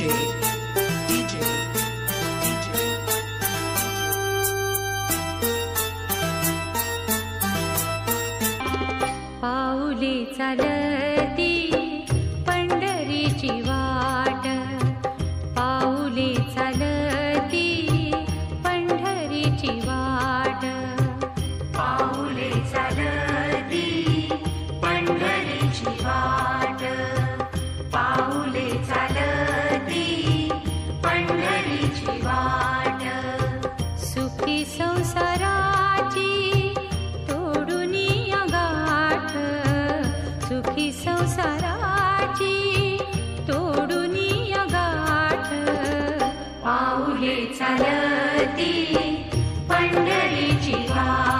DJ, DJ, DJ. पाऊले चालती चालती पंढरीची वाट